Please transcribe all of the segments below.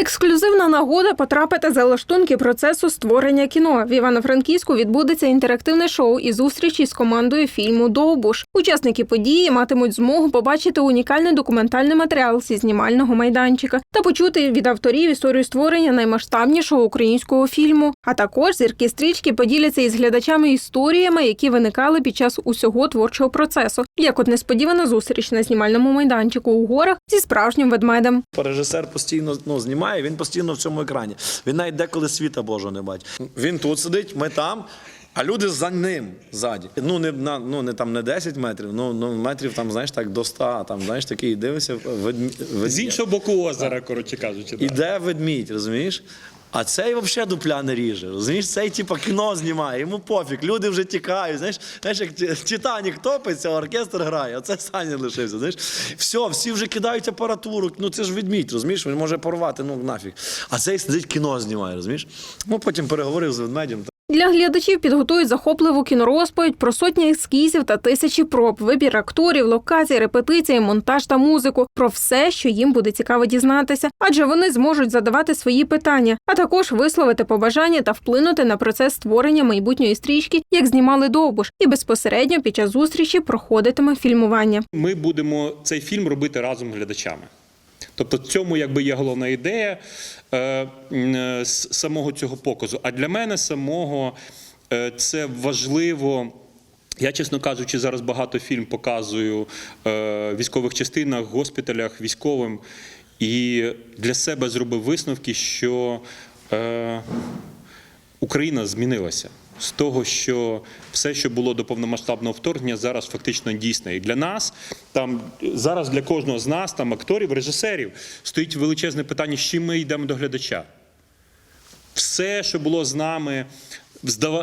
Ексклюзивна нагода потрапити за лаштунки процесу створення кіно. В Івано-Франківську відбудеться інтерактивне шоу і зустрічі з командою фільму Довбуш. Учасники події матимуть змогу побачити унікальний документальний матеріал зі знімального майданчика та почути від авторів історію створення наймасштабнішого українського фільму. А також зірки стрічки поділяться із глядачами історіями, які виникали під час усього творчого процесу. Як от несподівана зустріч на знімальному майданчику у горах зі справжнім ведмедем. Режисер постійно ну, знімає, він постійно в цьому екрані. Він навіть деколи світа Божого не бачить. Він тут сидить, ми там. А люди за ним ззаді. Ну не на ну не там не 10 метрів, ну, ну метрів там, знаєш, так до 100, там, знаєш, такий дивишся, ведмідь, З іншого боку озера, коротше кажучи. Іде ведмідь, розумієш? А цей взагалі дупля не ріже. Розумієш, цей типа кіно знімає, йому пофіг, люди вже тікають. Знаєш, знаєш, як Титанік топиться, оркестр грає, а це Саня лишився. Знаєш, все, всі вже кидають апаратуру. Ну це ж ведмідь, розумієш? Він може порвати, ну нафіг. А цей сидить кіно знімає, розумієш? Ну потім переговорив з ведмедем. Для глядачів підготують захопливу кінорозповідь про сотні ескізів та тисячі проб, вибір акторів, локацій, репетиції, монтаж та музику про все, що їм буде цікаво дізнатися, адже вони зможуть задавати свої питання, а також висловити побажання та вплинути на процес створення майбутньої стрічки, як знімали довбуш, і безпосередньо під час зустрічі проходитиме фільмування. Ми будемо цей фільм робити разом з глядачами. Тобто, в цьому якби є головна ідея е, е, самого цього показу. А для мене самого е, це важливо. Я, чесно кажучи, зараз багато фільм показую е, в військових частинах, госпіталях, військовим. І для себе зробив висновки, що е, Україна змінилася з того, що все, що було до повномасштабного вторгнення, зараз фактично дійсне. І для нас там зараз для кожного з нас, там акторів, режисерів, стоїть величезне питання, з чим ми йдемо до глядача. Все, що було з нами,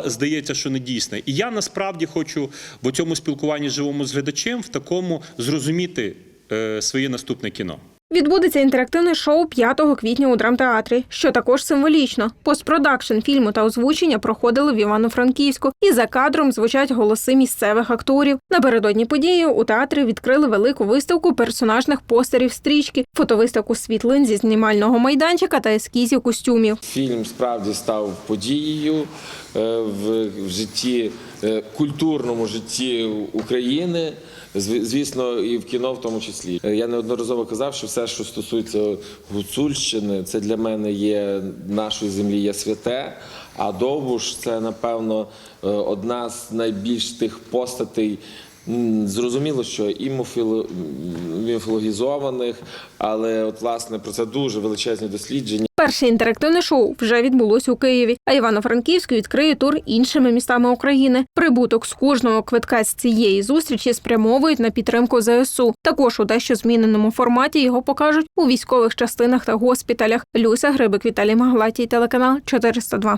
здається, що не дійсне. І я насправді хочу в цьому спілкуванні живому з глядачем в такому зрозуміти е, своє наступне кіно. Відбудеться інтерактивне шоу 5 квітня у драмтеатрі, що також символічно. Постпродакшн фільму та озвучення проходили в Івано-Франківську, і за кадром звучать голоси місцевих акторів. Напередодні події у театрі відкрили велику виставку персонажних постерів стрічки, фотовиставку світлин зі знімального майданчика та ескізів костюмів. Фільм справді став подією в в житті, е, культурному житті України. Звісно, і в кіно в тому числі. Е, Я неодноразово казав, що все, що стосується Гуцульщини, це для мене є нашої землі є святе. А Довбуш це, напевно, е, одна з найбільш тих постатей. Зрозуміло, що і міфологізованих, але от власне про це дуже величезні дослідження. Перше інтерактивне шоу вже відбулось у Києві, а Івано-Франківськ відкриє тур іншими містами України. Прибуток з кожного квитка з цієї зустрічі спрямовують на підтримку ЗСУ. Також у дещо зміненому форматі його покажуть у військових частинах та госпіталях. Люся Грибик, Віталій Маглатій, телеканал 402.